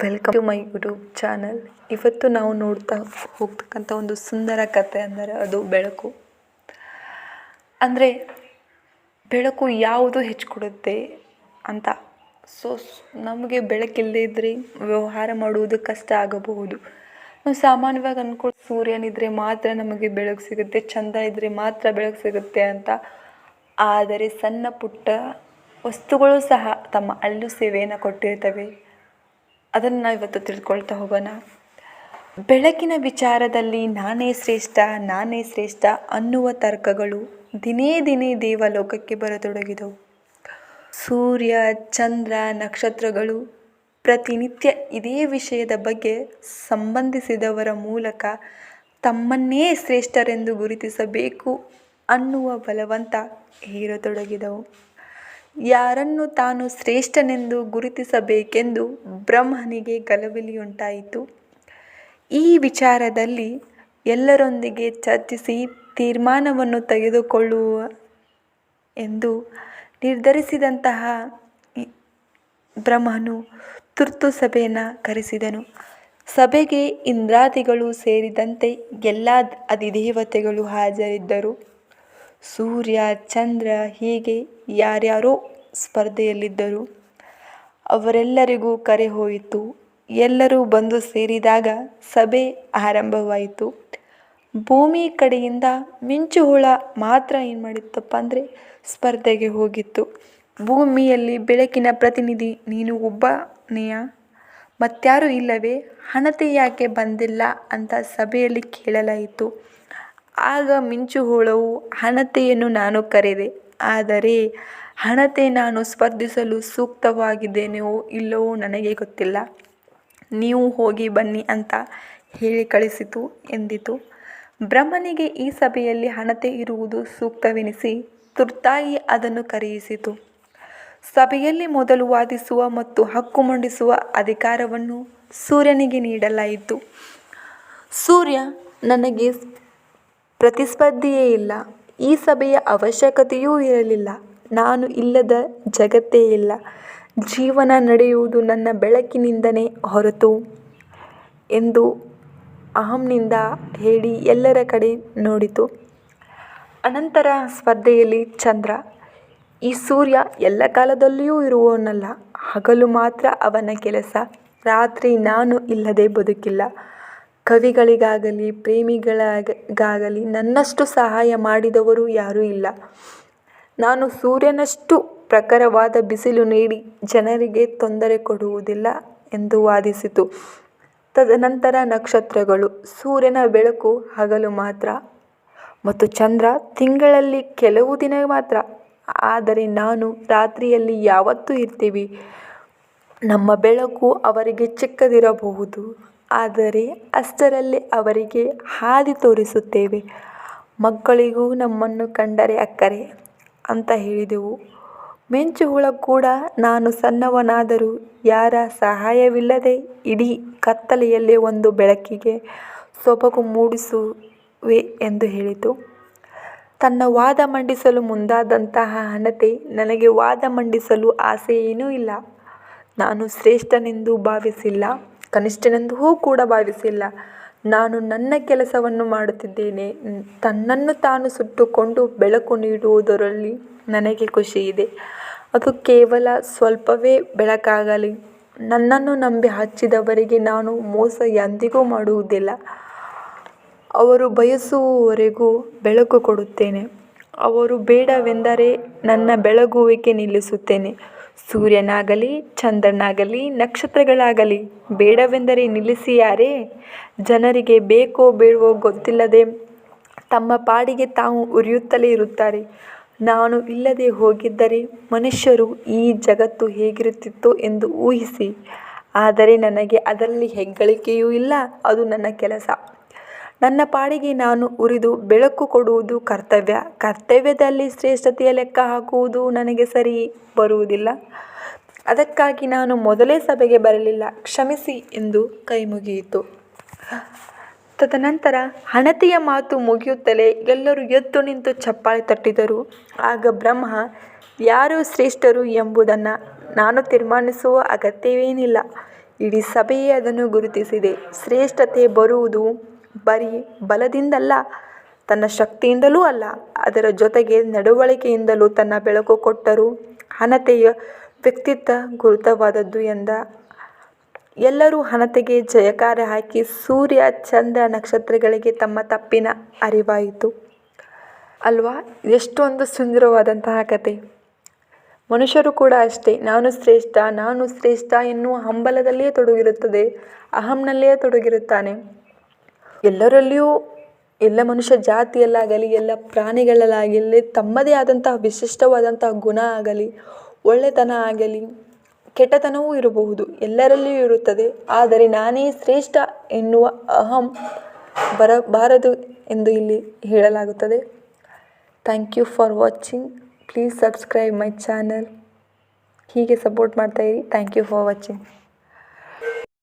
Welcome to my YouTube channel ಇವತ್ತು ನಾವು ನೋಡ್ತಾ ಹೋಗ್ತಕ್ಕಂಥ ಒಂದು ಸುಂದರ ಕತೆ ಅಂದರೆ ಅದು ಬೆಳಕು. ಅಂದರೆ ಬೆಳಕು ಯಾವುದು ಹೆಚ್ಚು ಕೊಡುತ್ತೆ ಅಂತ. ಸೊ ನಮಗೆ ಬೆಳಕಿಲ್ಲದೆ ಇದ್ದರೆ ವ್ಯವಹಾರ ಮಾಡುವುದು ಕಷ್ಟ ಆಗಬಹುದು. ನಾವು ಸಾಮಾನ್ಯವಾಗಿ ಅಂದ್ಕೊಂಡು ಸೂರ್ಯನಿದ್ರೆ ಮಾತ್ರ ನಮಗೆ ಬೆಳಕು ಸಿಗುತ್ತೆ ಚಂದ ಇದ್ದರೆ ಮಾತ್ರ ಬೆಳಕು ಸಿಗುತ್ತೆ ಅಂತ. ಆದರೆ ಸಣ್ಣ ಪುಟ್ಟ ವಸ್ತುಗಳು ಸಹ ತಮ್ಮ ಅಲ್ಲೂ ಸೇವೆಯನ್ನು ಕೊಟ್ಟಿರ್ತವೆ. ಅದನ್ನು ಇವತ್ತು ತಿಳ್ಕೊಳ್ತಾ ಹೋಗೋಣ. ಬೆಳಕಿನ ವಿಚಾರದಲ್ಲಿ ನಾನೇ ಶ್ರೇಷ್ಠ ನಾನೇ ಶ್ರೇಷ್ಠ ಅನ್ನುವ ತರ್ಕಗಳು ದಿನೇ ದಿನೇ ದೇವಲೋಕಕ್ಕೆ ಬರತೊಡಗಿದವು. ಸೂರ್ಯ, ಚಂದ್ರ, ನಕ್ಷತ್ರಗಳು ಪ್ರತಿನಿತ್ಯ ಇದೇ ವಿಷಯದ ಬಗ್ಗೆ ಸಂಬಂಧಿಸಿದವರ ಮೂಲಕ ತಮ್ಮನ್ನೇ ಶ್ರೇಷ್ಠರೆಂದು ಗುರುತಿಸಬೇಕು ಅನ್ನುವ ಬಲವಂತ ಹೇರತೊಡಗಿದವು. ಯಾರನ್ನು ತಾನು ಶ್ರೇಷ್ಠನೆಂದು ಗುರುತಿಸಬೇಕೆಂದು ಬ್ರಹ್ಮನಿಗೆ ಗಲಭೆಯುಂಟಾಯಿತು. ಈ ವಿಚಾರದಲ್ಲಿ ಎಲ್ಲರೊಂದಿಗೆ ಚರ್ಚಿಸಿ ತೀರ್ಮಾನವನ್ನು ತೆಗೆದುಕೊಳ್ಳುವ ಎಂದು ನಿರ್ಧರಿಸಿದಂತಹ ಬ್ರಹ್ಮನು ತುರ್ತು ಸಭೆಯನ್ನು ಕರೆಸಿದನು. ಸಭೆಗೆ ಇಂದ್ರಾದಿಗಳು ಸೇರಿದಂತೆ ಎಲ್ಲ ಅಧಿದೇವತೆಗಳು ಹಾಜರಿದ್ದರು. ಸೂರ್ಯ, ಚಂದ್ರ ಹೀಗೆ ಯಾರ್ಯಾರೋ ಸ್ಪರ್ಧೆಯಲ್ಲಿದ್ದರು. ಅವರೆಲ್ಲರಿಗೂ ಕರೆ ಹೋಯಿತು. ಎಲ್ಲರೂ ಬಂದು ಸೇರಿದಾಗ ಸಭೆ ಆರಂಭವಾಯಿತು. ಭೂಮಿ ಕಡೆಯಿಂದ ಮಿಂಚುಹುಳ ಮಾತ್ರ ಏನು ಮಾಡಿತ್ತಪ್ಪ ಅಂದರೆ ಸ್ಪರ್ಧೆಗೆ ಹೋಗಿತ್ತು. ಭೂಮಿಯಲ್ಲಿ ಬೆಳಕಿನ ಪ್ರತಿನಿಧಿ ನೀನು ಒಬ್ಬನೆಯ? ಮತ್ತಾರೂ ಇಲ್ಲವೇ? ಹಣತೆ ಯಾಕೆ ಬಂದಿಲ್ಲ ಅಂತ ಸಭೆಯಲ್ಲಿ ಕೇಳಲಾಯಿತು. ಆಗ ಮಿಂಚುಹುಳವು ಹಣತೆಯನ್ನು ನಾನು ಕರೆದೆ. ಆದರೆ ಹಣತೆ ನಾನು ಸ್ಪರ್ಧಿಸಲು ಸೂಕ್ತವಾಗಿದ್ದೇನೆಯೋ ಇಲ್ಲವೋ ನನಗೆ ಗೊತ್ತಿಲ್ಲ. ನೀವು ಹೋಗಿ ಬನ್ನಿ ಅಂತ ಹೇಳಿ ಕಳಿಸಿತು ಎಂದಿತು. ಬ್ರಹ್ಮನಿಗೆ ಈ ಸಭೆಯಲ್ಲಿ ಹಣತೆ ಇರುವುದು ಸೂಕ್ತವೆನಿಸಿ ತುರ್ತಾಗಿ ಅದನ್ನು ಕರೆಯಿಸಿತು. ಸಭೆಯಲ್ಲಿ ಮೊದಲು ವಾದಿಸುವ ಮತ್ತು ಹಕ್ಕು ಮಂಡಿಸುವ ಅಧಿಕಾರವನ್ನು ಸೂರ್ಯನಿಗೆ ನೀಡಲಾಯಿತು. ಸೂರ್ಯ ನನಗೆ ಪ್ರತಿಸ್ಪರ್ಧಿಯೇ ಇಲ್ಲ. ಈ ಸಭೆಯ ಅವಶ್ಯಕತೆಯೂ ಇರಲಿಲ್ಲ. ನಾನು ಇಲ್ಲದ ಜಗತ್ತೇ ಇಲ್ಲ. ಜೀವನ ನಡೆಯುವುದು ನನ್ನ ಬೆಳಕಿನಿಂದನೇ ಹೊರತು ಎಂದು ಅಹಂನಿಂದ ಹೇಳಿ ಎಲ್ಲರ ಕಡೆ ನೋಡಿತು. ಅನಂತರ ಸ್ಪರ್ಧೆಯಲ್ಲಿ ಚಂದ್ರ, ಈ ಸೂರ್ಯ ಎಲ್ಲ ಕಾಲದಲ್ಲಿಯೂ ಇರುವವನಲ್ಲ. ಹಗಲು ಮಾತ್ರ ಅವನ ಕೆಲಸ. ರಾತ್ರಿ ನಾನು ಇಲ್ಲದೆ ಬದುಕಿಲ್ಲ. ಕವಿಗಳಿಗಾಗಲಿ, ಪ್ರೇಮಿಗಳಿಗಾಗಲಿ ನನ್ನಷ್ಟು ಸಹಾಯ ಮಾಡಿದವರು ಯಾರೂ ಇಲ್ಲ. ನಾನು ಸೂರ್ಯನಷ್ಟು ಪ್ರಖರವಾದ ಬಿಸಿಲು ನೀಡಿ ಜನರಿಗೆ ತೊಂದರೆ ಕೊಡುವುದಿಲ್ಲ ಎಂದು ವಾದಿಸಿತು. ತದನಂತರ ನಕ್ಷತ್ರಗಳು, ಸೂರ್ಯನ ಬೆಳಕು ಹಗಲು ಮಾತ್ರ ಮತ್ತು ಚಂದ್ರ ತಿಂಗಳಲ್ಲಿ ಕೆಲವು ದಿನ ಮಾತ್ರ. ಆದರೆ ನಾನು ರಾತ್ರಿಯಲ್ಲಿ ಯಾವತ್ತೂ ಇರ್ತೀವಿ. ನಮ್ಮ ಬೆಳಕು ಅವರಿಗೆ ಚಿಕ್ಕದಿರಬಹುದು. ಆದರೆ ಅಷ್ಟರಲ್ಲಿ ಅವರಿಗೆ ಹಾದಿ ತೋರಿಸುತ್ತೇವೆ. ಮಕ್ಕಳಿಗೂ ನಮ್ಮನ್ನು ಕಂಡರೆ ಅಕ್ಕರೆ ಅಂತ ಹೇಳಿದೆವು. ಮಿಂಚುಹುಳ ಕೂಡ ನಾನು ಸಣ್ಣವನಾದರೂ ಯಾರ ಸಹಾಯವಿಲ್ಲದೆ ಇಡೀ ಕತ್ತಲೆಯಲ್ಲೇ ಒಂದು ಬೆಳಕಿಗೆ ಸೊಬಗು ಮೂಡಿಸುವೆ ಎಂದು ಹೇಳಿತು. ತನ್ನ ವಾದ ಮಂಡಿಸಲು ಮುಂದಾದಂತಹ ಹಣತೆ ನನಗೆ ವಾದ ಮಂಡಿಸಲು ಆಸೆಯೇನೂ ಇಲ್ಲ. ನಾನು ಶ್ರೇಷ್ಠನೆಂದು ಭಾವಿಸಿಲ್ಲ. ಕನಿಷ್ಠನೆಂದೂ ಕೂಡ ಭಾವಿಸಿಲ್ಲ ನಾನು ನನ್ನ ಕೆಲಸವನ್ನು ಮಾಡುತ್ತಿದ್ದೇನೆ. ತನ್ನನ್ನು ತಾನು ಸುಟ್ಟುಕೊಂಡು ಬೆಳಕು ನೀಡುವುದರಲ್ಲಿ ನನಗೆ ಇದೆ ಅದು ಕೇವಲ ಸ್ವಲ್ಪವೇ ಬೆಳಕಾಗಲಿ. ನನ್ನನ್ನು ನಂಬಿ ಹಚ್ಚಿದವರಿಗೆ ನಾನು ಮೋಸ ಎಂದಿಗೂ ಮಾಡುವುದಿಲ್ಲ. ಅವರು ಬಯಸುವವರೆಗೂ ಬೆಳಕು ಕೊಡುತ್ತೇನೆ. ಅವರು ಬೇಡವೆಂದರೆ ನನ್ನ ಬೆಳಗುವಿಕೆ ನಿಲ್ಲಿಸುತ್ತೇನೆ. ಸೂರ್ಯನಾಗಲಿ, ಚಂದ್ರನಾಗಲಿ, ನಕ್ಷತ್ರಗಳಾಗಲಿ, ಬೇಡವೆಂದರೆ ನಿಲ್ಲಿಸಿಯಾರೇ ಜನರಿಗೆ ಬೇಕೋ ಬೇಡವೋ ಗೊತ್ತಿಲ್ಲದೆ ತಮ್ಮ ಪಾಡಿಗೆ ತಾವು ಉರಿಯುತ್ತಲೇ ಇರುತ್ತಾರೆ. ನಾನು ಇಲ್ಲದೆ ಹೋಗಿದ್ದರೆ ಮನುಷ್ಯರು ಈ ಜಗತ್ತು ಹೇಗಿರುತ್ತಿತ್ತು ಎಂದು ಊಹಿಸಿ. ಆದರೆ ನನಗೆ ಅದರಲ್ಲಿ ಹೆಗ್ಗಳಿಕೆಯೂ ಇಲ್ಲ, ಅದು ನನ್ನ ಕೆಲಸ. ನನ್ನ ಪಾಡಿಗೆ ನಾನು ಉರಿದು ಬೆಳಕು ಕೊಡುವುದು ಕರ್ತವ್ಯ. ಕರ್ತವ್ಯದಲ್ಲಿ ಶ್ರೇಷ್ಠತೆಯ ಲೆಕ್ಕ ಹಾಕುವುದು ನನಗೆ ಸರಿ ಬರುವುದಿಲ್ಲ. ಅದಕ್ಕಾಗಿ ನಾನು ಮೊದಲೇ ಸಭೆಗೆ ಬರಲಿಲ್ಲ. ಕ್ಷಮಿಸಿ ಎಂದು ಕೈ ಮುಗಿಯಿತು ತದನಂತರ ಹಣತೆಯ ಮಾತು ಮುಗಿಯುತ್ತಲೇ ಎಲ್ಲರೂ ಎದ್ದು ನಿಂತು ಚಪ್ಪಾಳೆ ತಟ್ಟಿದರು. ಆಗ ಬ್ರಹ್ಮ, ಯಾರು ಶ್ರೇಷ್ಠರು ಎಂಬುದನ್ನು ನಾನು ತೀರ್ಮಾನಿಸುವ ಅಗತ್ಯವೇನಿಲ್ಲ. ಇಡೀ ಸಭೆಯೇ ಅದನ್ನು ಗುರುತಿಸಿದೆ. ಶ್ರೇಷ್ಠತೆ ಬರುವುದು ಬರೀ ಬಲದಿಂದಲ್ಲ, ತನ್ನ ಶಕ್ತಿಯಿಂದಲೂ ಅಲ್ಲ, ಅದರ ಜೊತೆಗೆ ನಡವಳಿಕೆಯಿಂದಲೂ ತನ್ನ ಬೆಳಕು ಕೊಟ್ಟರು. ಹಣತೆಯ ವ್ಯಕ್ತಿತ್ವ ಗುರುತವಾದದ್ದು ಎಂದ. ಎಲ್ಲರೂ ಹಣತೆಗೆ ಜಯಕಾರ ಹಾಕಿ ಸೂರ್ಯ, ಚಂದ್ರ ನಕ್ಷತ್ರಗಳಿಗೆ ತಮ್ಮ ತಪ್ಪಿನ ಅರಿವಾಯಿತು. ಅಲ್ವಾ? ಎಷ್ಟೊಂದು ಸುಂದರವಾದಂತಹ ಕತೆ. ಮನುಷ್ಯರು ಕೂಡ ಅಷ್ಟೇ. ನಾನು ಶ್ರೇಷ್ಠ ನಾನು ಶ್ರೇಷ್ಠ ಎನ್ನುವ ಹಂಬಲದಲ್ಲಿಯೇ ತೊಡಗಿರುತ್ತದೆ, ಅಹಂನಲ್ಲಿಯೇ ತೊಡಗಿರುತ್ತಾನೆ. ಎಲ್ಲರಲ್ಲಿಯೂ ಎಲ್ಲ ಮನುಷ್ಯ ಜಾತಿಯಲ್ಲಾಗಲಿ, ಎಲ್ಲ ಪ್ರಾಣಿಗಳಲ್ಲಾಗಲಿ, ತಮ್ಮದೇ ಆದಂತಹ ವಿಶಿಷ್ಟವಾದಂತಹ ಗುಣ ಆಗಲಿ, ಒಳ್ಳೆತನ ಆಗಲಿ, ಕೆಟ್ಟತನವೂ ಇರಬಹುದು, ಎಲ್ಲರಲ್ಲಿಯೂ ಇರುತ್ತದೆ. ಆದರೆ ನಾನೇ ಶ್ರೇಷ್ಠ ಎನ್ನುವ ಅಹಂ ಬರಬಾರದು ಎಂದು ಇಲ್ಲಿ ಹೇಳಲಾಗುತ್ತದೆ. Thank you for watching please subscribe my channel ಹೀಗೆ ಸಪೋರ್ಟ್ ಮಾಡ್ತಾಯಿರಿ ಥ್ಯಾಂಕ್ ಯು ಫಾರ್ ವಾಚಿಂಗ್